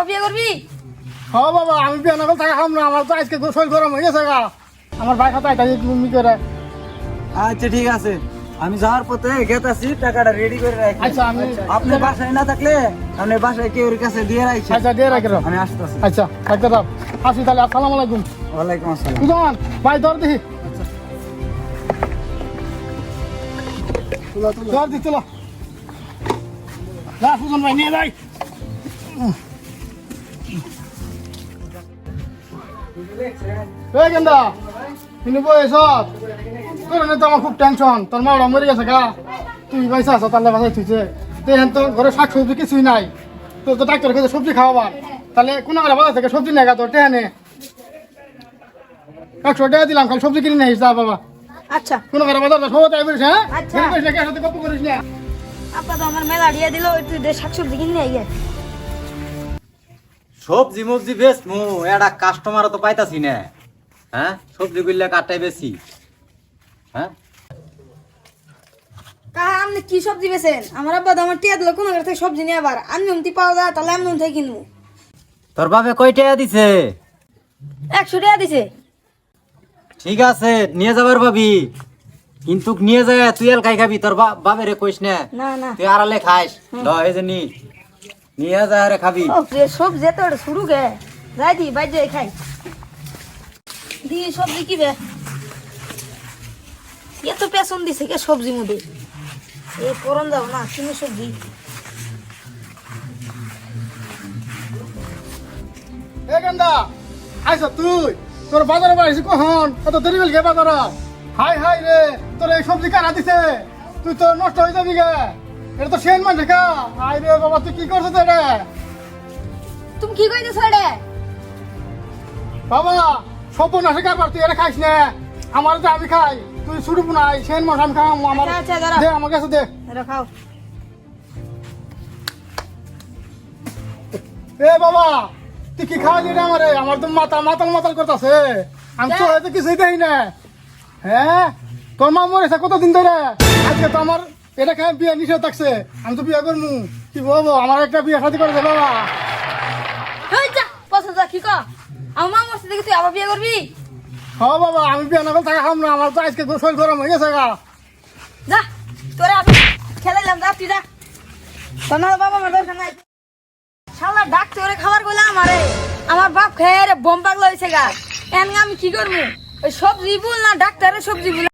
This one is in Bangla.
আবার বিয়ে করবি? হ্যাঁ বাবা আমি বিয়ে না করতে খাম না আমার তো আজকে শরীর গরম হয়ে গেছে গা। আমার ভাই খাতা এটা তুমি করে। আচ্ছা ঠিক আছে। আমি যাওয়ার পথে গেতাছি টাকাটা রেডি করে রাখি। আচ্ছা আমি আপনি বাসায় না থাকলে আপনি বাসায় কেউ কাছে দিয়ে রাখছি আচ্ছা দিয়ে রাখি আমি আসতেছি। আচ্ছা থাকতে দাও। আসি তাহলে আসসালামু আলাইকুম। ওয়ালাইকুম আসসালাম। সুজন ভাই ধর দেখি। ধর দি চলো না সুজন ভাই নিয়ে যাই। এই গেন্দা কিন্তু বয়স তোর তো আমার খুব টেনশন তোর মা মরে গেছে গা। তুই পয়সা আছো তাহলে বাসায় থুইছে। তুই এখন তো ঘরে শাক সবজি কিছুই নাই। তোর তো ডাক্তার কাছে সবজি খাওয়াবার তাহলে কোন করে বাজার থেকে সবজি নেগা তোর টেনে একশো টাকা দিলাম খালি সবজি কিনে নিয়ে যা বাবা। আচ্ছা। কোন করে বাজার সবাই তাই বলিস হ্যাঁ? আচ্ছা। করিস না গপ্প করিস না আপা তো আমার মেলা দিয়ে দিল একটু শাকসবজি কিনে আইয়ে সবজি মবজি বেশ মু এটা কাস্টমার তো পাইতাছি না। হ্যাঁ? সবজি গুলা কাটাই বেশি। হ্যাঁ? কাহা আপনি কি সবজি বেছেন আমার আব্বা তো আমার টিয়া দিল কোনো থেকে সবজি নিয়ে আবার। আমি উমতি পাওয়া যায় তাহলে আমি থেকে কিনবো। তোর বাবে কয় টাকা দিছে? একশো টাকা দিছে। ঠিক আছে নিয়ে যাবার ভাবি। কিন্তু নিয়ে যায় তুই এল খাই খাবি তোর কইস না। না তুই আড়ালে খাইস। ল যে নিয়ে যায় রে খাবি। যে শুরু গে যাই দি যাই খাই। দি সবজি কি বে এত পেছন দিছে কে সবজি করন যাও না কিনে সবজি। এ গেন্দা আইস তুই? তোর বাজারে বাড়িছি কখন? এত দেরি বেল গে বাজার? হাই হাই রে তোর এই সবজি কারা দিছে? তুই তো নষ্ট হয়ে যাবি গে। এটা তো সেন মানে কা আই রে বাবা তুই কি করছিস এটা? তুমি কি কইতেছ রে বাবা সব নাশে তুই এটা খাইস না। আমার যে আমি খাই তুই শুরু নাই সেন মাস আমি খাও আমার আচ্ছা, আচ্ছা। দে আমার কাছে দে। এটা খাও। এ বাবা তুই কি খাওয়ালি রে আমারে? আমার তো মাথা মাতাল মাতাল করতেছে। আমি তো হয়তো কিছুই দেই না। হ্যাঁ? তোর মা মরেছে কতদিন ধরে? আজকে তো আমার এটা খাই বিয়ে নিষেধ থাকছে? আমি তো বিয়ে করব কি বলব আমার একটা বিয়ে শাদি করে দে বাবা। পছন্দ কি ক? আমার মা মরছে দেখি তুই আবার বিয়ে করবি? হ বাবা আমি বিয়ে না করতে থাকা খাম না আমার তো আজকে শরীর গরম হয়ে গেছে গা। যা তোরা খেলাইলাম যা তুই যা। তোর না বাবা আমার দরকার নাই। শালা ডাক্তারে খাবার বলে আমারে আমার বাপ খেয়ে রে বোম পাগলা হয়েছে গা। এন আমি কি করব ওই সবজি বল না ডাক্তারের সবজি বল।